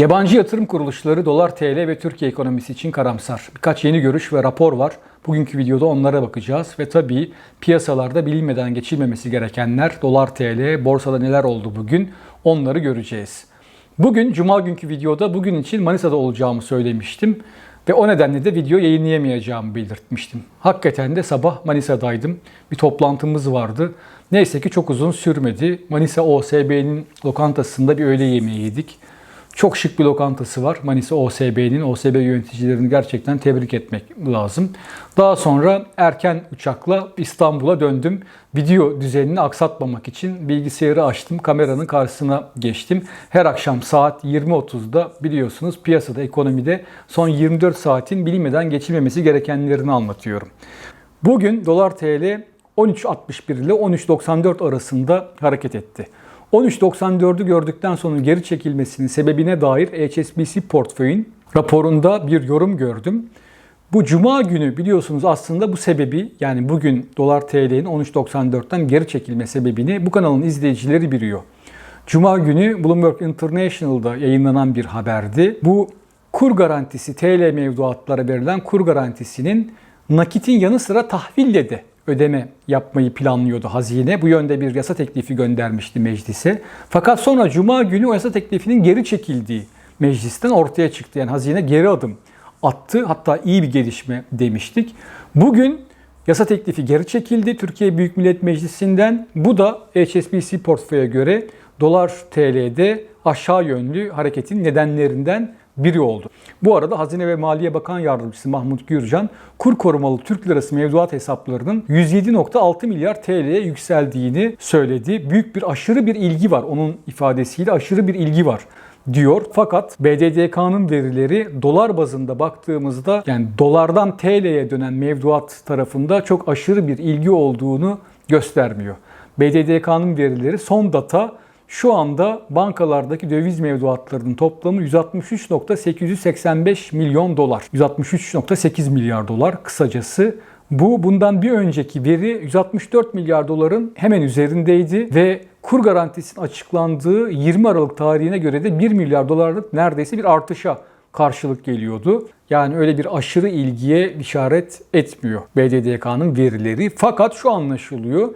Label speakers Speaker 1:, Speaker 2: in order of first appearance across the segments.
Speaker 1: Yabancı yatırım kuruluşları dolar TL ve Türkiye ekonomisi için karamsar. Birkaç yeni görüş ve rapor var. Bugünkü videoda onlara bakacağız ve tabii piyasalarda bilinmeden geçilmemesi gerekenler dolar TL, borsada neler oldu bugün onları göreceğiz. Bugün cuma günkü videoda bugün için Manisa'da olacağımı söylemiştim ve o nedenle de video yayınlayamayacağımı belirtmiştim. Hakikaten de sabah Manisa'daydım. Bir toplantımız vardı. Neyse ki çok uzun sürmedi. Manisa OSB'nin lokantasında bir öğle yemeği yedik. Çok şık bir lokantası var. Manisa OSB'nin, OSB yöneticilerini gerçekten tebrik etmek lazım. Daha sonra erken uçakla İstanbul'a döndüm. Video düzenini aksatmamak için bilgisayarı açtım, kameranın karşısına geçtim. Her akşam saat 20.30'da biliyorsunuz piyasada, ekonomide son 24 saatin bilinmeden geçilmemesi gerekenlerini anlatıyorum. Bugün dolar TL 13.61 ile 13.94 arasında hareket etti. 13.94'ü gördükten sonra geri çekilmesinin sebebine dair HSBC portföyün raporunda bir yorum gördüm. Bu cuma günü biliyorsunuz aslında bu sebebi yani bugün dolar TL'nin 13.94'ten geri çekilme sebebini bu kanalın izleyicileri biliyor. Cuma günü Bloomberg International'da yayınlanan bir haberdi. Bu kur garantisi TL mevduatlara verilen kur garantisinin nakitin yanı sıra tahville de ödeme yapmayı planlıyordu hazine. Bu yönde bir yasa teklifi göndermişti meclise. Fakat sonra cuma günü o yasa teklifinin geri çekildiği meclisten ortaya çıktı. Yani hazine geri adım attı. Hatta iyi bir gelişme demiştik. Bugün yasa teklifi geri çekildi Türkiye Büyük Millet Meclisi'nden. Bu da HSBC portföye göre dolar TL'de aşağı yönlü hareketin nedenlerinden biri oldu. Bu arada Hazine ve Maliye Bakan Yardımcısı Mahmut Gürcan, kur korumalı Türk Lirası mevduat hesaplarının 107.6 milyar TL'ye yükseldiğini söyledi. Büyük bir aşırı bir ilgi var. Onun ifadesiyle aşırı bir ilgi var diyor. Fakat BDDK'nın verileri dolar bazında baktığımızda yani dolardan TL'ye dönen mevduat tarafında çok aşırı bir ilgi olduğunu göstermiyor. BDDK'nın verileri son data şu anda bankalardaki döviz mevduatlarının toplamı 163.885 milyon dolar. 163.8 milyar dolar kısacası. Bu bundan bir önceki veri 164 milyar doların hemen üzerindeydi ve kur garantisinin açıklandığı 20 Aralık tarihine göre de 1 milyar dolarlık neredeyse bir artışa karşılık geliyordu. Yani öyle bir aşırı ilgiye işaret etmiyor BDDK'nın verileri. Fakat şu anlaşılıyor.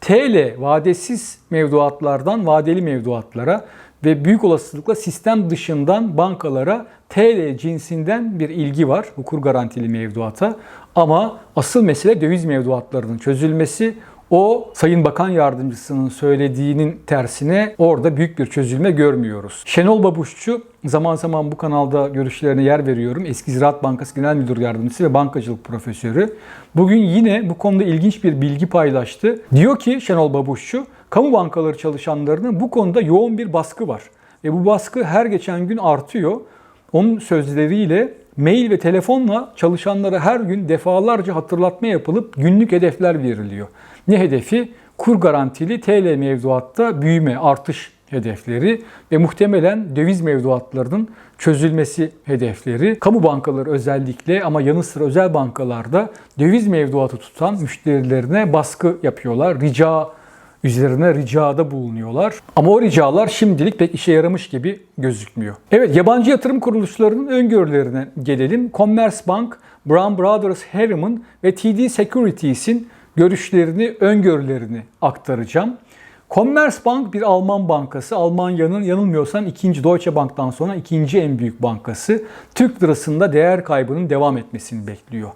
Speaker 1: TL vadesiz mevduatlardan vadeli mevduatlara ve büyük olasılıkla sistem dışından bankalara TL cinsinden bir ilgi var bu kur garantili mevduata. Ama asıl mesele döviz mevduatlarının çözülmesi. O Sayın Bakan Yardımcısının söylediğinin tersine orada büyük bir çözülme görmüyoruz. Şenol Babuşçu zaman zaman bu kanalda görüşlerine yer veriyorum. Eski Ziraat Bankası Genel Müdür Yardımcısı ve bankacılık profesörü. Bugün yine bu konuda ilginç bir bilgi paylaştı. Diyor ki Şenol Babuşçu, kamu bankaları çalışanlarının bu konuda yoğun bir baskı var. Ve bu baskı her geçen gün artıyor. Onun sözleriyle mail ve telefonla çalışanlara her gün defalarca hatırlatma yapılıp günlük hedefler veriliyor. Ne hedefi? Kur garantili TL mevduatta büyüme, artış hedefleri ve muhtemelen döviz mevduatlarının çözülmesi hedefleri. Kamu bankaları özellikle ama yanı sıra özel bankalarda döviz mevduatı tutan müşterilerine baskı yapıyorlar. Rica üzerine ricada bulunuyorlar. Ama o ricalar şimdilik pek işe yaramış gibi gözükmüyor. Evet yabancı yatırım kuruluşlarının öngörülerine gelelim. Commerzbank, Brown Brothers Harriman ve TD Securities'in görüşlerini, öngörülerini aktaracağım. Commerzbank bir Alman bankası. Almanya'nın yanılmıyorsam ikinci Deutsche Bank'tan sonra ikinci en büyük bankası. Türk lirasında değer kaybının devam etmesini bekliyor.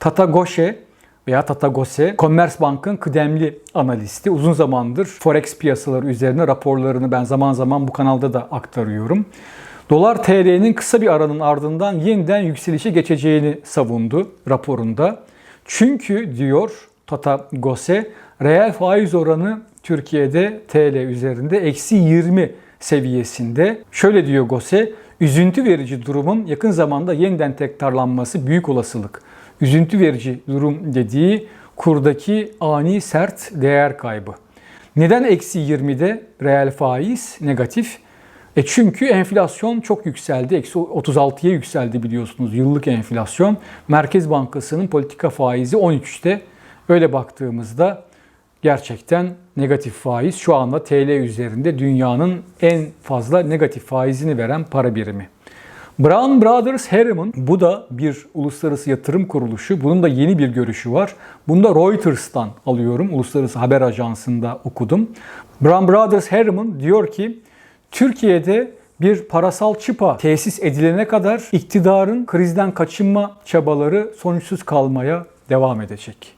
Speaker 1: Tata Goşe veya Tata Gose, Commerzbank'ın kıdemli analisti. Uzun zamandır forex piyasaları üzerine raporlarını ben zaman zaman bu kanalda da aktarıyorum. Dolar TL'nin kısa bir aranın ardından yeniden yükselişe geçeceğini savundu raporunda. Çünkü diyor Tata Gose, reel faiz oranı Türkiye'de TL üzerinde eksi 20 seviyesinde. Şöyle diyor Gose, üzüntü verici durumun yakın zamanda yeniden tekrarlanması büyük olasılık. Üzüntü verici durum dediği kurdaki ani sert değer kaybı. Neden eksi 20'de reel faiz negatif? E çünkü enflasyon çok yükseldi. Eksi 36'ya yükseldi biliyorsunuz yıllık enflasyon. Merkez Bankası'nın politika faizi 13'te. Öyle baktığımızda gerçekten negatif faiz. Şu anda TL üzerinde dünyanın en fazla negatif faizini veren para birimi. Brown Brothers Harriman, bu da bir uluslararası yatırım kuruluşu. Bunun da yeni bir görüşü var. Bunu da Reuters'tan alıyorum. Uluslararası Haber Ajansı'nda okudum. Brown Brothers Harriman diyor ki, Türkiye'de bir parasal çıpa tesis edilene kadar iktidarın krizden kaçınma çabaları sonuçsuz kalmaya devam edecek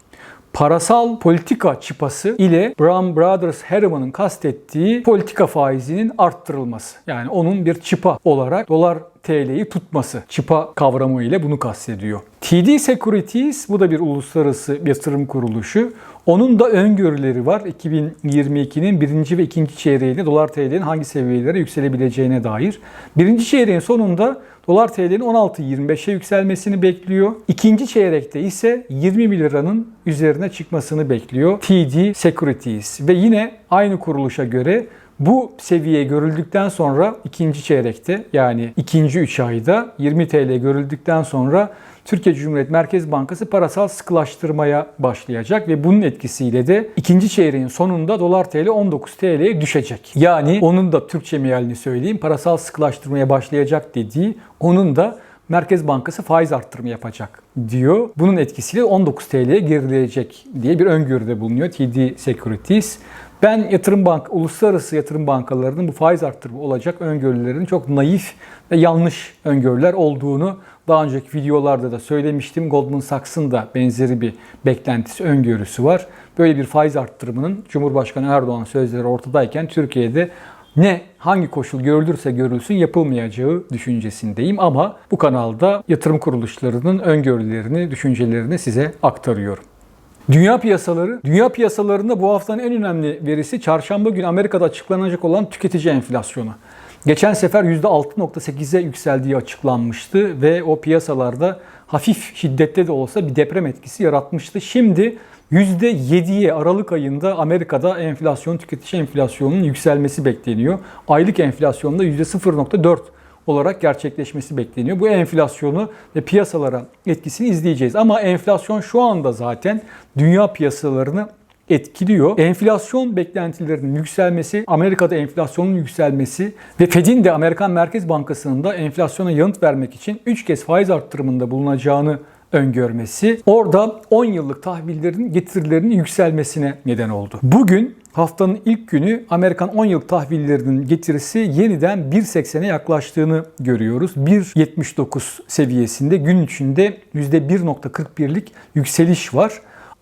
Speaker 1: parasal politika çıpası ile Brown Brothers Harriman'ın kastettiği politika faizinin arttırılması. Yani onun bir çıpa olarak dolar TL'yi tutması. Çıpa kavramı ile bunu kastediyor. TD Securities bu da bir uluslararası yatırım kuruluşu. Onun da öngörüleri var. 2022'nin birinci ve ikinci çeyreğinde dolar TL'nin hangi seviyelere yükselebileceğine dair. Birinci çeyreğin sonunda dolar TL'nin 16.25'e yükselmesini bekliyor. İkinci çeyrekte ise 20 liranın üzerine çıkmasını bekliyor. TD Securities ve yine aynı kuruluşa göre bu seviye görüldükten sonra ikinci çeyrekte yani ikinci 3 ayda 20 TL görüldükten sonra Türkiye Cumhuriyet Merkez Bankası parasal sıkılaştırmaya başlayacak ve bunun etkisiyle de ikinci çeyreğin sonunda dolar TL 19 TL'ye düşecek. Yani onun da Türkçe mealini söyleyeyim parasal sıkılaştırmaya başlayacak dediği onun da Merkez Bankası faiz arttırımı yapacak diyor. Bunun etkisiyle 19 TL'ye gerileyecek diye bir öngörüde bulunuyor TD Securities. Ben yatırım bank, uluslararası yatırım bankalarının bu faiz arttırımı olacak öngörülerinin çok naif ve yanlış öngörüler olduğunu daha önceki videolarda da söylemiştim. Goldman Sachs'ın da benzeri bir beklentisi, öngörüsü var. Böyle bir faiz arttırımının Cumhurbaşkanı Erdoğan sözleri ortadayken Türkiye'de ne hangi koşul görülürse görülsün yapılmayacağı düşüncesindeyim ama bu kanalda yatırım kuruluşlarının öngörülerini, düşüncelerini size aktarıyorum. Dünya piyasaları, dünya piyasalarında bu haftanın en önemli verisi çarşamba günü Amerika'da açıklanacak olan tüketici enflasyonu. Geçen sefer %6.8'e yükseldiği açıklanmıştı ve o piyasalarda hafif şiddette de olsa bir deprem etkisi yaratmıştı. Şimdi %7'ye Aralık ayında Amerika'da enflasyon, tüketici enflasyonunun yükselmesi bekleniyor. Aylık enflasyonda %0.4 olarak gerçekleşmesi bekleniyor. Bu enflasyonu ve piyasalara etkisini izleyeceğiz. Ama enflasyon şu anda zaten dünya piyasalarını etkiliyor. Enflasyon beklentilerinin yükselmesi, Amerika'da enflasyonun yükselmesi ve Fed'in de Amerikan Merkez Bankası'nın da enflasyona yanıt vermek için 3 kez faiz arttırımında bulunacağını öngörmesi orada 10 yıllık tahvillerin getirilerinin yükselmesine neden oldu. Bugün haftanın ilk günü Amerikan 10 yıllık tahvillerinin getirisi yeniden 1.80'e yaklaştığını görüyoruz. 1.79 seviyesinde gün içinde %1.41'lik yükseliş var.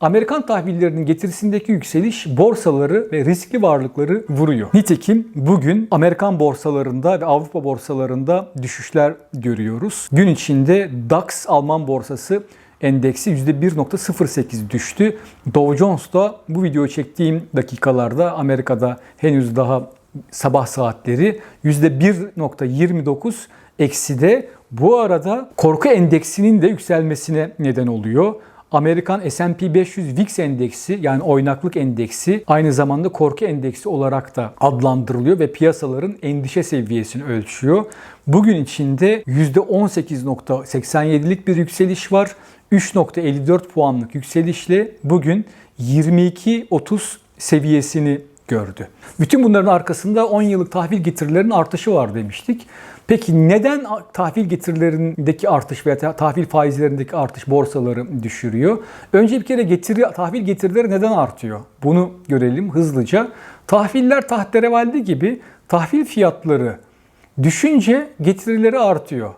Speaker 1: Amerikan tahvillerinin getirisindeki yükseliş borsaları ve riskli varlıkları vuruyor. Nitekim bugün Amerikan borsalarında ve Avrupa borsalarında düşüşler görüyoruz. Gün içinde DAX Alman borsası endeksi %1.08 düştü. Dow Jones da bu videoyu çektiğim dakikalarda Amerika'da henüz daha sabah saatleri %1.29 ekside. Bu arada korku endeksinin de yükselmesine neden oluyor. Amerikan S&P 500 VIX endeksi yani oynaklık endeksi aynı zamanda korku endeksi olarak da adlandırılıyor ve piyasaların endişe seviyesini ölçüyor. Bugün içinde %18.87'lik bir yükseliş var. 3.54 puanlık yükselişle bugün 22.30 seviyesini gördü. Bütün bunların arkasında 10 yıllık tahvil getirilerinin artışı var demiştik. Peki neden tahvil getirilerindeki artış veya tahvil faizlerindeki artış borsaları düşürüyor? Önce bir kere getiri, tahvil getirileri neden artıyor? Bunu görelim hızlıca. Tahviller tahterevalli gibi tahvil fiyatları düşünce getirileri artıyor.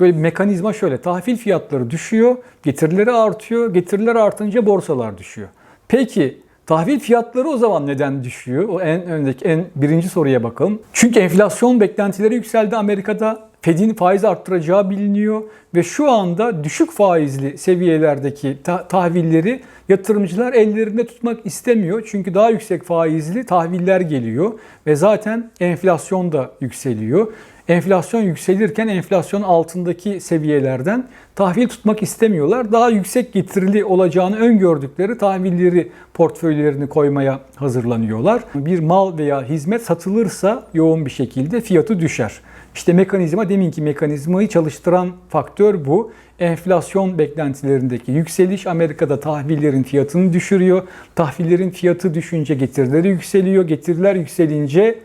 Speaker 1: Böyle bir mekanizma şöyle. Tahvil fiyatları düşüyor, getirileri artıyor. Getiriler artınca borsalar düşüyor. Peki Tahvil fiyatları o zaman neden düşüyor? O en öndeki en birinci soruya bakalım. Çünkü enflasyon beklentileri yükseldi Amerika'da. Fed'in faiz arttıracağı biliniyor ve şu anda düşük faizli seviyelerdeki ta- tahvilleri yatırımcılar ellerinde tutmak istemiyor. Çünkü daha yüksek faizli tahviller geliyor ve zaten enflasyon da yükseliyor. Enflasyon yükselirken enflasyon altındaki seviyelerden tahvil tutmak istemiyorlar. Daha yüksek getirili olacağını öngördükleri tahvilleri portföylerini koymaya hazırlanıyorlar. Bir mal veya hizmet satılırsa yoğun bir şekilde fiyatı düşer. İşte mekanizma deminki mekanizmayı çalıştıran faktör bu. Enflasyon beklentilerindeki yükseliş Amerika'da tahvillerin fiyatını düşürüyor. Tahvillerin fiyatı düşünce getirileri yükseliyor. Getiriler yükselince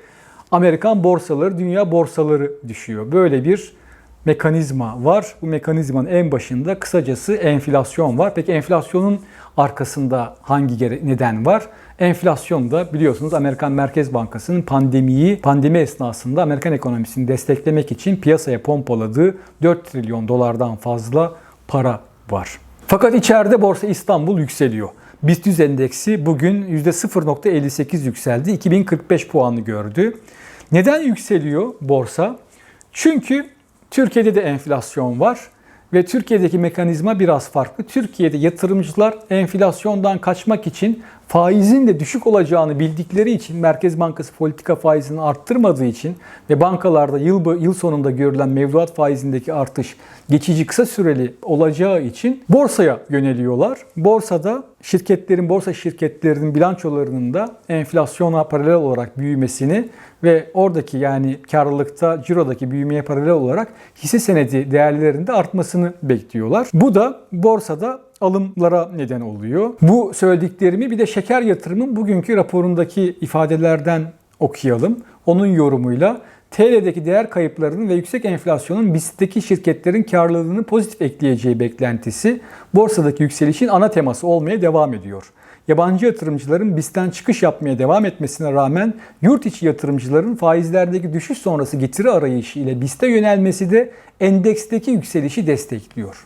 Speaker 1: Amerikan borsaları, dünya borsaları düşüyor. Böyle bir mekanizma var. Bu mekanizmanın en başında kısacası enflasyon var. Peki enflasyonun arkasında hangi neden var? Enflasyon da biliyorsunuz Amerikan Merkez Bankası'nın pandemiyi, pandemi esnasında Amerikan ekonomisini desteklemek için piyasaya pompaladığı 4 trilyon dolardan fazla para var. Fakat içeride Borsa İstanbul yükseliyor. BIST 100 endeksi bugün %0.58 yükseldi. 2045 puanı gördü. Neden yükseliyor borsa? Çünkü Türkiye'de de enflasyon var ve Türkiye'deki mekanizma biraz farklı. Türkiye'de yatırımcılar enflasyondan kaçmak için faizin de düşük olacağını bildikleri için Merkez Bankası politika faizini arttırmadığı için ve bankalarda yıl, yıl sonunda görülen mevduat faizindeki artış geçici kısa süreli olacağı için borsaya yöneliyorlar. Borsada şirketlerin, borsa şirketlerinin bilançolarının da enflasyona paralel olarak büyümesini ve oradaki yani karlılıkta, cirodaki büyümeye paralel olarak hisse senedi değerlerinde artmasını bekliyorlar. Bu da borsada alımlara neden oluyor. Bu söylediklerimi bir de şeker yatırımın bugünkü raporundaki ifadelerden okuyalım. Onun yorumuyla TL'deki değer kayıplarının ve yüksek enflasyonun BIST'teki şirketlerin karlılığını pozitif ekleyeceği beklentisi borsadaki yükselişin ana teması olmaya devam ediyor. Yabancı yatırımcıların BIST'ten çıkış yapmaya devam etmesine rağmen yurt içi yatırımcıların faizlerdeki düşüş sonrası getiri arayışı ile BIST'e yönelmesi de endeksteki yükselişi destekliyor.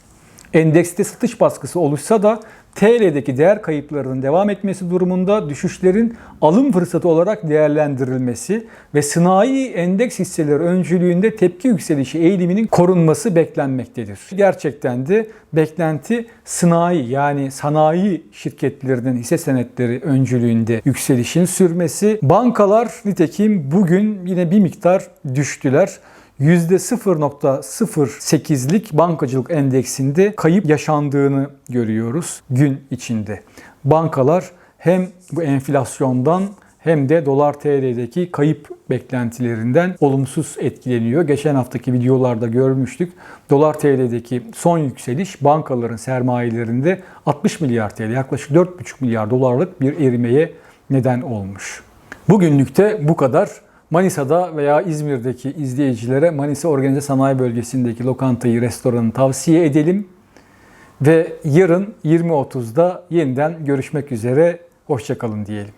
Speaker 1: Endekste satış baskısı oluşsa da TL'deki değer kayıplarının devam etmesi durumunda düşüşlerin alım fırsatı olarak değerlendirilmesi ve sınai endeks hisseleri öncülüğünde tepki yükselişi eğiliminin korunması beklenmektedir. Gerçekten de beklenti sınai yani sanayi şirketlerinin hisse senetleri öncülüğünde yükselişin sürmesi. Bankalar nitekim bugün yine bir miktar düştüler. %0.08'lik bankacılık endeksinde kayıp yaşandığını görüyoruz gün içinde. Bankalar hem bu enflasyondan hem de dolar TL'deki kayıp beklentilerinden olumsuz etkileniyor. Geçen haftaki videolarda görmüştük. Dolar TL'deki son yükseliş bankaların sermayelerinde 60 milyar TL yaklaşık 4,5 milyar dolarlık bir erimeye neden olmuş. Bugünlükte bu kadar. Manisa'da veya İzmir'deki izleyicilere Manisa Organize Sanayi Bölgesi'ndeki lokantayı, restoranı tavsiye edelim. Ve yarın 20.30'da yeniden görüşmek üzere. Hoşçakalın diyelim.